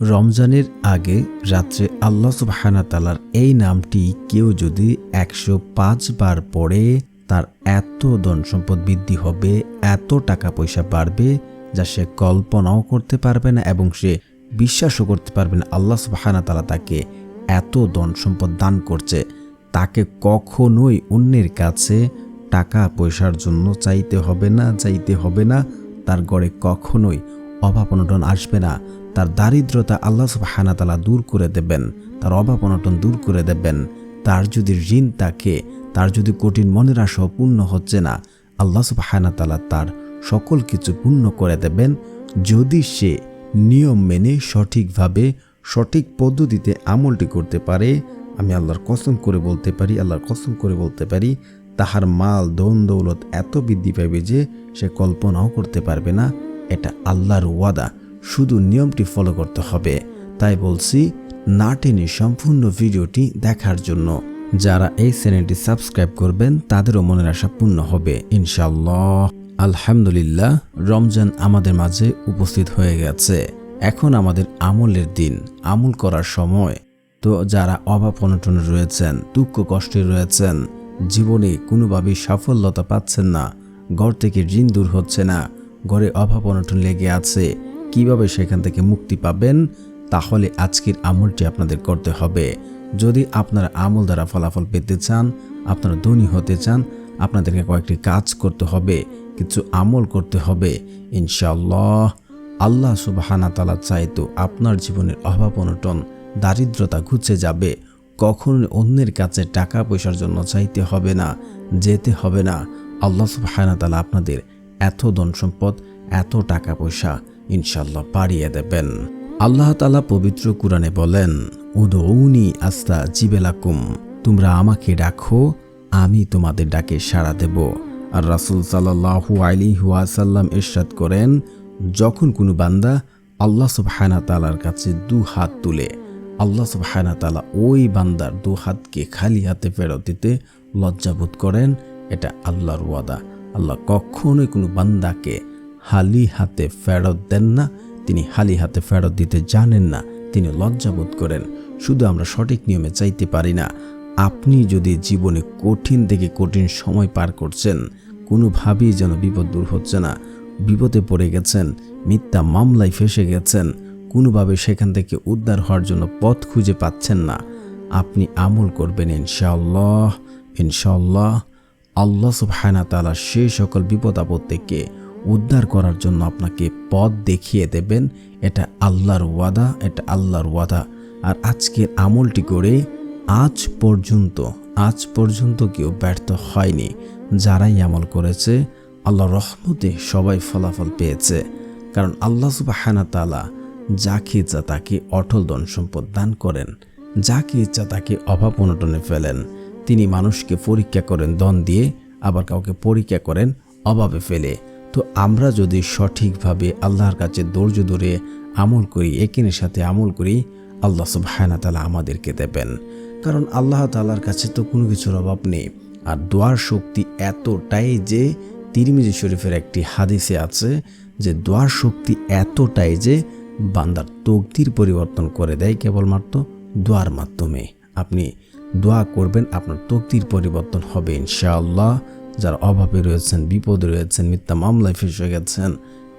রমজানের আগে রাত্রে আল্লাহ সুবহানা এই নামটি কেউ যদি একশো পাঁচ বার পড়ে, তার এত ধন সম্পদ বৃদ্ধি হবে, এত টাকা পয়সা বাড়বে যা সে কল্পনাও করতে পারবে না এবং সে বিশ্বাসও করতে পারবে না আল্লাহ সুবহানা তাকে এত ধন সম্পদ দান করছে। তাকে কখনোই অন্যের কাছে টাকা পয়সার জন্য চাইতে হবে না, চাইতে হবে না। তার গড়ে কখনোই অভাব অনটন আসবে না। তার দারিদ্রতা আল্লাহ সুবহানা তালা দূর করে দেবেন, তার অভাব অনটন দূর করে দেবেন, তার যদি ঋণ থাকে, তার যদি কঠিন মনের আশা পূর্ণ হচ্ছে না, আল্লাহ সুবহানা তালা তার সকল কিছু পূর্ণ করে দেবেন। যদি সে নিয়ম মেনে সঠিকভাবে, সঠিক পদ্ধতিতে আমলটি করতে পারে, আমি আল্লাহর কসম করে বলতে পারি, আল্লাহর কসম করে বলতে পারি, তাহার মাল, ধন, দৌলত এত বৃদ্ধি পাবে যে সে কল্পনাও করতে পারবে না। এটা আল্লাহর ওয়াদা। শুধু নিয়মটি ফলো করতে হবে। তাই বলছি, না টেনে সম্পূর্ণ ভিডিওটি দেখার জন্য। যারা এই চ্যানেলটি সাবস্ক্রাইব করবেন, তাদেরও মনের আশা পূর্ণ হবে। ইনশাল্লাহ আলহামদুলিল্লাহ, রমজান আমাদের মাঝে উপস্থিত হয়ে গেছে। এখন আমাদের আমলের দিন, আমল করার সময়। তো যারা অভাব অনটনে রয়েছেন, দুঃখ কষ্টে রয়েছেন, জীবনে কোনোভাবেই সাফল্যতা পাচ্ছেন না, ঘর থেকে ঋণ দূর হচ্ছে না, ঘরে অভাব অনটন লেগে আছে কীভাবে সেখান থেকে মুক্তি পাবেন, তাহলে আজকের আমলটি আপনাদের করতে হবে। যদি আপনারা আমল দ্বারা ফলাফল পেতে চান, আপনারা ধনী হতে চান, আপনাদেরকে কয়েকটি কাজ করতে হবে, কিছু আমল করতে হবে। ইনশাল্লাহ আল্লাহ সুবাহানা তালা চাইতো আপনার জীবনের অভাব অনটন, দারিদ্রতা ঘুচে যাবে। কখনো অন্যের কাছে টাকা পয়সার জন্য চাইতে হবে না, যেতে হবে না। আল্লাহ সুবাহানা তালা আপনাদের এত ধন সম্পদ এত টাকা পয়সা ইনশাল্লাহ বাড়িয়ে দেবেন। আল্লাহ তালা পবিত্র কুরআনে বলেন উদৌনি আস্তা জিবেলাকুম, তোমরা আমাকে ডাকো, আমি তোমাদের ডাকে সাড়া দেব। আর রাসুল সাল্লাহু আলি হুয়াসাল্লাম ইরশাদ করেন, যখন কোনো বান্দা আল্লাহ সুবহানা তালার কাছে দু হাত তুলে, আল্লাহ সুবহানা তালা ওই বান্দার দু হাতকে খালি হাতে ফেরত দিতে লজ্জাবোধ করেন, এটা আল্লাহর ওয়াদা। আল্লাহ কখনোই কোনো বান্দাকে হালি হাতে ফেরত দেন না। তিনি হালি হাতে ফেরত দিতে জানেন না। তিনি লজ্জাবোধ করেন। শুধু আমরা সঠিক নিয়মে চাইতে পারি না। আপনি যদি জীবনে কঠিন থেকে কঠিন সময় পার করছেন, কোনোভাবেই যেন বিপদ দূর হচ্ছে না। বিপদে পড়ে গেছেন, মিথ্যা মামলায় ফেসে গেছেন, কোনোভাবে সেখান থেকে উদ্ধার হওয়ার জন্য পথ খুঁজে পাচ্ছেন না। আপনি আমল করবেন ইনশাআল্লাহ ইনশাআল্লাহ। আল্লাহ সুবহানা তালা সেই সকল বিপদ আপদ থেকে উদ্ধার করার জন্য আপনাকে পথ দেখিয়ে দেবেন। এটা আল্লাহর ওয়াদা, এটা আল্লাহর ওয়াদা। আর আজকের আমলটি করে আজ পর্যন্ত আজ পর্যন্ত কেউ ব্যর্থ হয়নি। যারাই আমল করেছে আল্লাহ রহমতে সবাই ফলাফল পেয়েছে। কারণ আল্লাহ সুবাহানা তালা যাকে ইচ্ছা তাকে অটল ধন সম্পদ দান করেন যাকে ইচ্ছা তাকে অভাব অনটনে ফেলেন। তিনি মানুষকে পরীক্ষা করেন দন দিয়ে, আবার কাউকে পরীক্ষা করেন অভাবে ফেলে। তো আমরা যদি সঠিকভাবে আল্লাহর কাছে ধৈর্য ধরে আমল করি, একিনের সাথে আমল করি, আল্লাহ সুবহানা তালা আমাদেরকে দেবেন। কারণ আল্লাহ তালার কাছে তো কোনো কিছুর অভাব নেই। আর দোয়ার শক্তি এতটাই যে তিরমিজি শরীফের একটি হাদিসে আছে যে দোয়ার শক্তি এতটাই যে বান্দার তকদির পরিবর্তন করে দেয় কেবলমাত্র দোয়ার মাধ্যমে। আপনি দোয়া করবেন, আপনার তকদির পরিবর্তন হবে ইনশাআল্লাহ। যারা অভাবে রয়েছেন, বিপদে রয়েছেন, মিথ্যা মামলায় ফেসে গেছেন,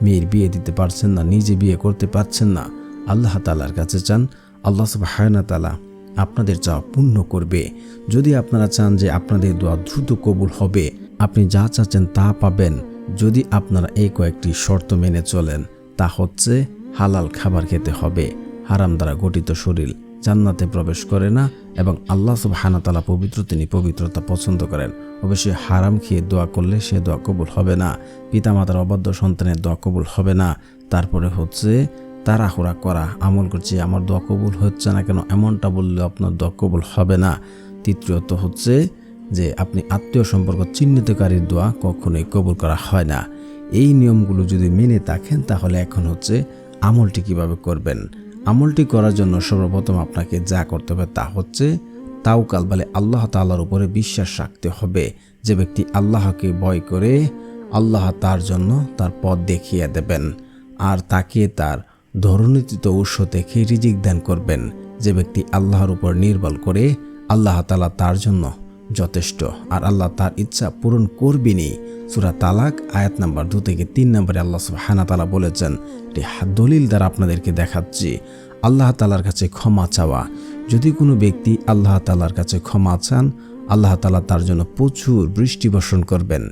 মেয়ের বিয়ে দিতে পারছেন না, নিজে বিয়ে করতে পারছেন না। আল্লাহ তালার কাছে চান, আল্লাহ সুবাহানা তালা আপনাদের চাওয়া পূর্ণ করবে। যদি আপনারা চান যে আপনাদের দোয়া দ্রুত কবুল হবে, আপনি যা চাচ্ছেন তা পাবেন। যদি আপনারা এই কয়েকটি শর্ত মেনে চলেন, তা হচ্ছে, হালাল খাবার খেতে হবে, হারাম দ্বারা গঠিত শরীর। জান্নাতে প্রবেশ করে না এবং আল্লাহ সুবহানা তালা পবিত্র, তিনি পবিত্রতা পছন্দ করেন। অবশ্যই হারাম খেয়ে দোয়া করলে সে দোয়া কবুল হবে না। পিতামাতার অবাধ্য সন্তানের দোয়া কবুল হবে না। তারপরে হচ্ছে তাড়াহুড়া করা, আমল করছি, আমার দোয়া কবুল হচ্ছে না কেন এমনটা বললে আপনার দোয়া কবুল হবে না। তৃতীয়ত হচ্ছে যে আপনি আত্মীয় সম্পর্ক চিহ্নিতকারীর দোয়া কখনোই কবুল করা হয় না। এই নিয়মগুলো যদি মেনে থাকেন তাহলে এখন হচ্ছে আমলটি কীভাবে করবেন? আমলটি করার জন্য সর্বপ্রথম আপনাকে যা করতে হবে তা হচ্ছে তাওকাল, বলে আল্লাহ তাল্লার উপরে বিশ্বাস রাখতে হবে। যে ব্যক্তি আল্লাহকে ভয় করে, আল্লাহ তার জন্য তার পথ দেখিয়ে দেবেন আর তাকে তার ধরনীতিত উৎস থেকে রিজিক দান করবেন। যে ব্যক্তি আল্লাহর উপর নির্ভর করে, আল্লাহ তালা তার জন্য যথেষ্ট। আর আল্লাহ তার ইচ্ছা পূরণ করবেনই সুরা তালাক, আয়াত নাম্বার দু থেকে তিন নম্বরে আল্লাহ হানা তালা বলেছেন, এটি দলিল দ্বারা আপনাদেরকে দেখাচ্ছি। আল্লাহ তালার কাছে ক্ষমা চাওয়া। যদি কোনো ব্যক্তি আল্লাহ তালার কাছে ক্ষমা চান, আল্লাহ তালা তার জন্য প্রচুর বৃষ্টি বর্ষণ করবেন।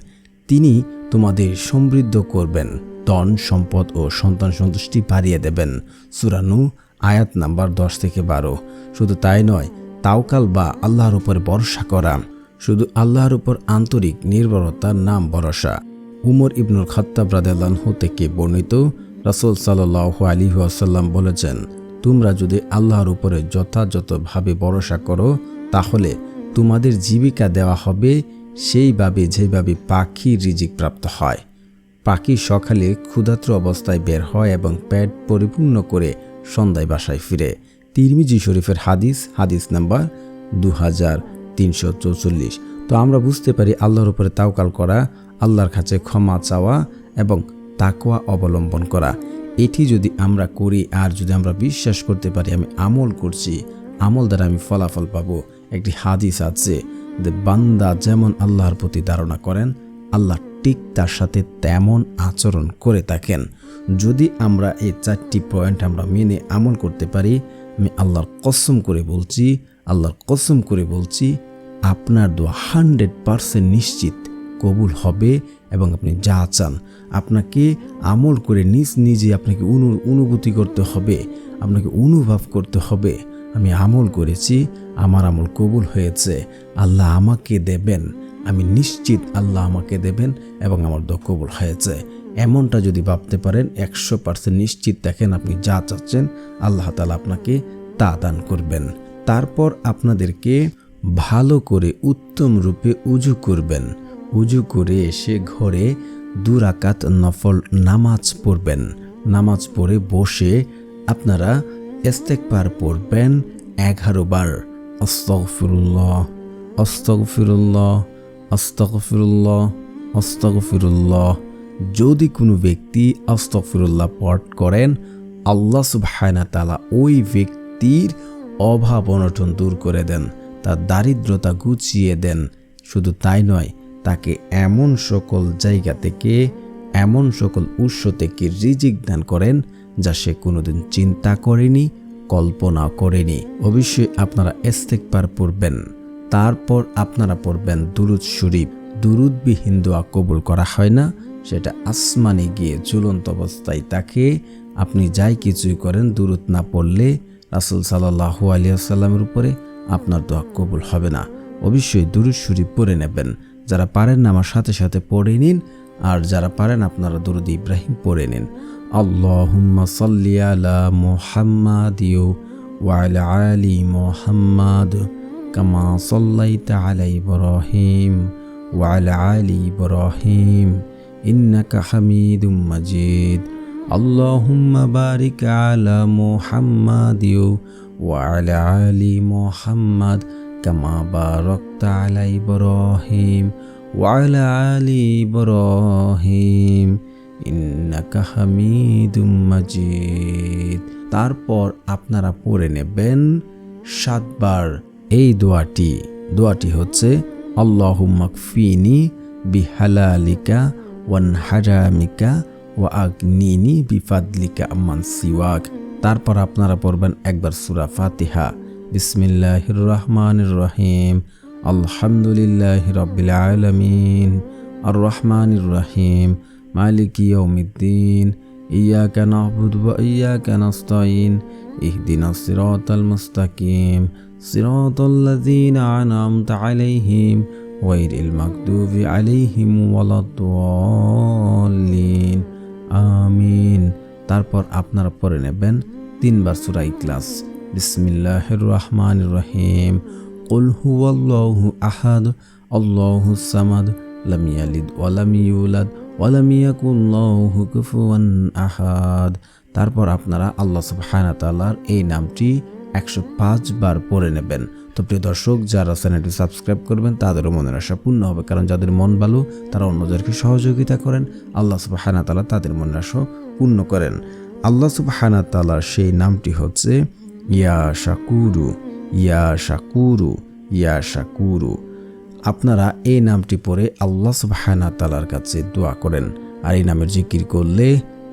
তিনি তোমাদের সমৃদ্ধ করবেন, ধন, সম্পদ ও সন্তান সন্তুষ্টি বাড়িয়ে দেবেন। সুরানু আয়াত নাম্বার দশ থেকে বারো। শুধু তাই নয় তাওকাল বা আল্লাহর উপর ভরসা করা, শুধু আল্লাহর উপর আন্তরিক নির্ভরতার নাম ভরসা। উমর ইবনুল খত্তাব রাদেলানহু থেকে বর্ণিত রাসুল সাল্লাহ আলী আসাল্লাম বলেছেন, তোমরা যদি আল্লাহর উপরে যথাযথভাবে ভরসা করো, তাহলে তোমাদের জীবিকা দেওয়া হবে সেইভাবে যেভাবে পাখির রিজিক প্রাপ্ত হয়। পাখি সকালে ক্ষুধাত্র অবস্থায় বের হয় এবং পেট পরিপূর্ণ করে সন্ধ্যায় বাসায় ফিরে। তিরমিজি শরীফের হাদিস হাদিস নাম্বার দু হাজার তিনশো চৌচল্লিশ। তো আমরা বুঝতে পারি আল্লাহর উপরে তাওকাল করা, আল্লাহর কাছে ক্ষমা চাওয়া এবং তাকোয়া অবলম্বন করা। এটি যদি আমরা করি আর যদি আমরা বিশ্বাস করতে পারি, আমি আমল করছি, আমল দ্বারা আমি ফলাফল পাবো, একটি হাদিস আছে যে বান্দা যেমন আল্লাহর প্রতি ধারণা করেন, আল্লাহ ঠিক তার সাথে তেমন আচরণ করে থাকেন। যদি আমরা এই চারটি পয়েন্ট আমরা মেনে আমল করতে পারি আমি আল্লাহর কসম করে বলছি, আল্লাহর কসম করে বলছি, আপনার দোয়া হান্ড্রেড পারসেন্ট নিশ্চিত কবুল হবে এবং আপনি যা চান আপনাকে আমল করে নিজ নিজে আপনাকে অনু, অনুভূতি করতে হবে, আপনাকে অনুভব করতে হবে। আমি আমল করেছি, আমার আমল কবুল হয়েছে, আল্লাহ আমাকে দেবেন, আমি নিশ্চিত আল্লাহ আমাকে দেবেন এবং আমার দোয়া কবুল হয়েছে। এমনটা যদি ভাবতে পারেন, একশো পার্সেন্ট নিশ্চিত দেখেন আপনি যা চাচ্ছেন, আল্লাহ তালা আপনাকে তা দান করবেন। তারপর আপনাদেরকে ভালো করে উত্তম রূপে উজু করবেন। উজু করে এসে ঘরে দুরাকাত নফল নামাজ পড়বেন। নামাজ পড়ে বসে আপনারা ইস্তেকবার পড়বেন এগারো বার। আস্তগফিরুল্লাহ আস্তগফিরুল্লাহ আস্তগফিরুল্লাহ আস্তগফিরুল্লাহ। যদি কোনো ব্যক্তি আস্তগফিরুল্লাহ পাঠ করেন, আল্লাহ সুবহানা তালা ওই ব্যক্তির অভাব অনটন দূর করে দেন, তার দারিদ্রতা গুছিয়ে দেন। শুধু তাই নয়, তাকে এমন সকল জায়গা থেকে, এমন সকল উৎস থেকে রিজিক দান করেন যা সে কোনোদিন চিন্তা করেনি, কল্পনা করেনি। অবশ্যই আপনারা ইস্তেকবার পড়বেন। তারপর আপনারা পড়বেন দুরুদ শরীফ। দুরুদবিহীন দোয়া কবুল করা হয় না। সেটা আসমানে গিয়ে ঝুলন্ত অবস্থায় তাকে আপনি যাই কিছুই করেন দুরুদ না পড়লে রাসুল সাল্লাহু আলিয়াল্লামের উপরে আপনার দোয়া কবুল হবে না। অবশ্যই দুরুদ শরীফ পড়ে নেবেন। যারা পারেন আমার সাথে সাথে পড়ে নিন। আর যারা পারেন, আপনারা দুরুদ ইব্রাহিম পড়ে নিন। আল্লাহুম্মা সাল্লি আলা মুহাম্মাদ ওয়ালা আলি মুহাম্মাদ কামা সাল্লাইতা আলা ইব্রাহিম ওয়ালা আলি ইব্রাহিম। আলি তারপর আপনারা পড়ে নেবেন সাতবার এই দোয়াটি। দোয়াটি হচ্ছে আল্লাহ মকফিনী বিহালালিকা ওয়ান হারামিকা ওয়া আগনিনি বিফাদলিকা আম্মান সিওয়াক তারপর আপনারা পড়বেন একবার সুরা ফাতিহা বিসমিল্লাহির রহমানির রহিম আলহামদুলিল্লাহ রব্বিল আলামিন আর রহমানির রহিম মালিক ইয়াউমিদ্দিন ইয়াকা নাবুদু ওয়া ইয়াকা নাস্তাইন ইহদিনাস সিরাতাল মুস্তাকিম সিরাতাল লাযিনা আনআমতা আলাইহিম গায়রিল মাগদুবি আলাইহিম ওয়ালাদ-দাল্লিন আমিন তারপর আপনারা পড়ে নেবেন তিনবার সূরা ইখলাস। বিসমিল্লাহির রহমানির রহিম। হুয়াল্লাহু আহাদ আল্লাহুস সামাদ, লাম ইয়ালিদ ওয়া লাম ইউলাদ ওয়া লাম ইয়াকুল লাহু কুফুয়ান আহাদ। তারপর আপনারা আল্লাহ সুবহানাহু তাআলার এই নামটি একশো পাঁচ বার পড়ে নেবেন। তো প্রিয় দর্শক, যারা চ্যানেলটি সাবস্ক্রাইব করবেন, তাদেরও মনের আশা পূর্ণ হবে। কারণ যাদের মন ভালো, তারা অন্যদেরকে সহযোগিতা করেন। আল্লাহ সুবহানাহু ওয়া তাআলা তাদের মনের আশা পূর্ণ করেন। আল্লাহ সুবহানা তালার সেই নামটি হচ্ছে ইয়া শাকুরু ইয়া শাকুরু ইয়া শাকুরু। আপনারা এই নামটি পড়ে আল্লাহ সুবহানা তালার কাছে দোয়া করেন। আর এই নামের জিকির করলে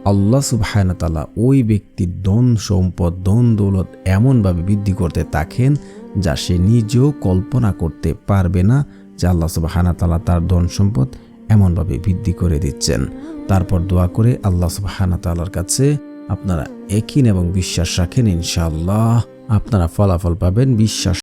আল্লাহ সুবহানা তালা ওই ব্যক্তির ধন, সম্পদ ধন দৌলত এমনভাবে বৃদ্ধি করতে থাকেন যা সে নিজেও কল্পনা করতে পারবে না যে আল্লাহ সুবহানা তালা তার ধন সম্পদ এমনভাবে বৃদ্ধি করে দিচ্ছেন। তারপর দোয়া করে আল্লাহ সুবহানা তালার কাছে আপনারা একিন এবং বিশ্বাস রাখেন ইনশাআল্লাহ। আপনারা ফলাফল পাবেন বিশ্বাস